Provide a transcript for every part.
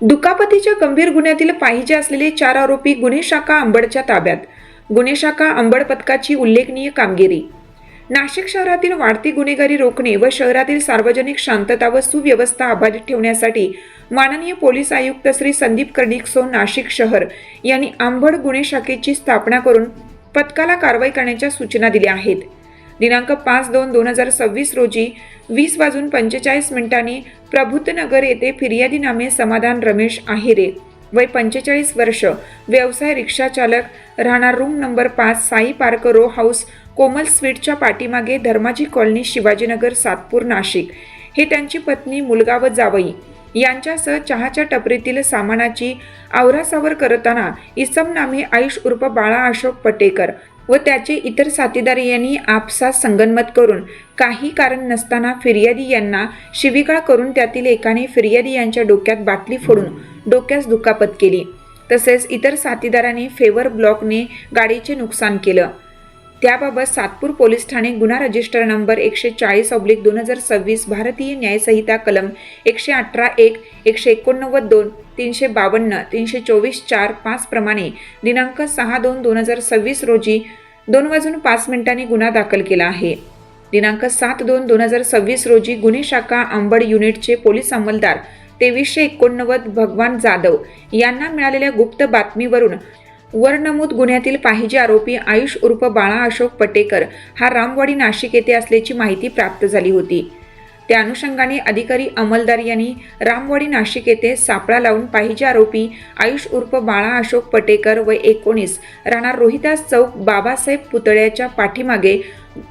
दुखापतीच्या गंभीर गुन्ह्यातील पाहिजे असलेले चार आरोपी गुन्हे शाखा अंबडच्या ताब्यात. गुन्हे शाखा अंबड पथकाची उल्लेखनीय कामगिरी. नाशिक शहरातील वाढती गुन्हेगारी रोखणे व शहरातील सार्वजनिक शांतता व सुव्यवस्था अबाधित ठेवण्यासाठी माननीय पोलीस आयुक्त श्री संदीप कर्णिकसो नाशिक शहर यांनी आंबड गुन्हे शाखेची स्थापना करून पथकाला कारवाई करण्याच्या सूचना दिल्या आहेत. दिनांक पाच दोन दोन हजार सव्वीस रोजी वीस वाजून पंचेचाळीस मिनिटांनी प्रभुतनगर येथे फिर्यादी नामे समाधान रमेश आहिरे वय पंचेचाळीस वर्ष व्यवसाय रिक्षा चालक राहणार रूम नंबर पाच Sai park row house Komal स्वीटच्या पाठीमागे धर्माजी कॉलनी शिवाजीनगर सातपूर नाशिक. हे त्यांची पत्नी मुलगा व जावई. यांच्यासह चहाच्या टपरीतील सामानाची आवरासावर करताना इसम नामे आयुष उर्फ बाळा अशोक पटेकर व त्याचे इतर साथीदार यांनी आपसात संगनमत करून काही कारण नसताना फिर्यादी यांना शिविकाळ करून त्यातील एकाने फिर्यादी यांच्या डोक्यात बाटली फोडून डोक्यास दुखापत केली. तसेच इतर साथीदारांनी फेवर ब्लॉकने गाडीचे नुकसान केलं. त्याबाबत सातपूर पोलीस ठाणे गुन्हा रजिस्टर नंबर एकशे चाळीस ऑब्लिक दोन हजार सव्वीस भारतीय न्यायसंहिता कलम एकशे अठरा एक एकशे एकोणनव्वद दोन तीनशे बावन्न तीनशे चोवीस चार पाच प्रमाणे दिनांक सहा दोन दोन हजार सव्वीस रोजी दोन वाजून पाच मिनिटांनी गुन्हा दाखल केला आहे. दिनांक सात दोन दोन हजार सव्वीस रोजी गुन्हे शाखा अंबड युनिटचे पोलीस अंमलदार तेवीसशे एकोणनव्वद भगवान जाधव यांना मिळालेल्या गुप्त बातमीवरून वर नमूद गुन्ह्यातील पाहिजे आरोपी आयुष उर्फ बाळा अशोक पटेकर हा रामवाडी नाशिक येथे असल्याची माहिती प्राप्त झाली होती. त्या अनुषंगाने अधिकारी अंमलदार यांनी रामवाडी नाशिक येथे सापळा लावून पाहिजे आरोपी आयुष उर्फ बाळा अशोक पटेकर व एकोणीस राहणार रोहिदास चौक बाबासाहेब पुतळ्याच्या पाठीमागे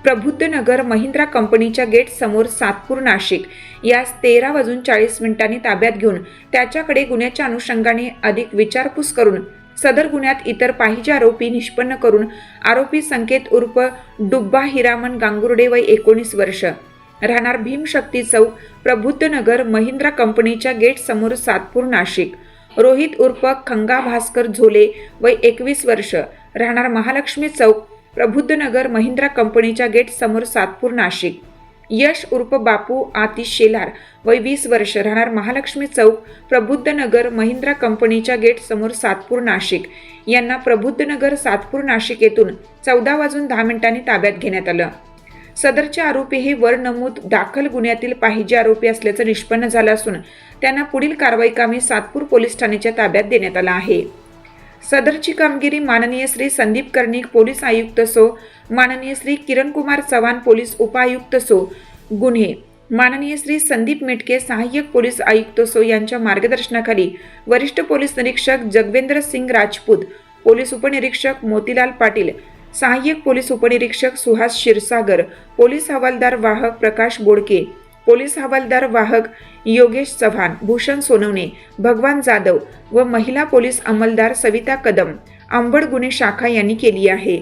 प्रबुद्धनगर महिंद्रा कंपनीच्या गेट समोर सातपूर नाशिक. यास तेरा वाजून चाळीस मिनिटांनी ताब्यात घेऊन त्याच्याकडे गुन्ह्याच्या अनुषंगाने अधिक विचारपूस करून सदर गुन्ह्यात इतर पाहिजे आरोपी निष्पन्न करून आरोपी संकेत उर्फ डुब्बा हिरामन गांगुर्डे वय एकोणीस वर्ष. राहणार भीमशक्ती चौक प्रबुद्धनगर महिंद्रा कंपनीच्या गेट समोर सातपूर नाशिक. रोहित उर्फ खंगा भास्कर झोले वय एकवीस वर्ष. राहणार महालक्ष्मी चौक प्रबुद्धनगर महिंद्रा कंपनीच्या गेट समोर सातपूर नाशिक. यश उर्फ बापू आतिश शेलार वय वीस वर्ष राहणार महालक्ष्मी चौक प्रबुद्धनगर महिंद्रा कंपनीच्या गेट समोर सातपूर नाशिक. यांना प्रबुद्धनगर सातपूर नाशिक येथून चौदा वाजून दहा मिनिटांनी ताब्यात घेण्यात आलं. सदरचे आरोपी हे वर नमूद दाखल गुन्ह्यातील पाहिजे आरोपी असल्याचं निष्पन्न झालं असून त्यांना पुढील कारवाई कामी सातपूर पोलीस ठाण्याच्या ताब्यात देण्यात आला आहे. सदरची कामगिरी माननीय श्री संदीप कर्णिक पोलीस आयुक्त सो माननीय श्री किरण कुमार चव्हाण पोलीस उपायुक्त सो गुन्हे. माननीय श्री संदीप मेटके सहाय्यक पोलीस आयुक्त सो यांच्या मार्गदर्शनाखाली वरिष्ठ पोलीस निरीक्षक जगवेंद्र सिंग राजपूत पोलीस उपनिरीक्षक मोतीलाल पाटील सहाय्यक पोलीस उपनिरीक्षक सुहास क्षीरसागर पोलीस हवालदार वाहक प्रकाश बोडके पोलीस हवालदार वाहक योगेश चव्हाण भूषण सोनवणे भगवान जाधव व महिला पोलीस अंमलदार सविता कदम अंबड गुन्हे शाखा यांनी केली आहे.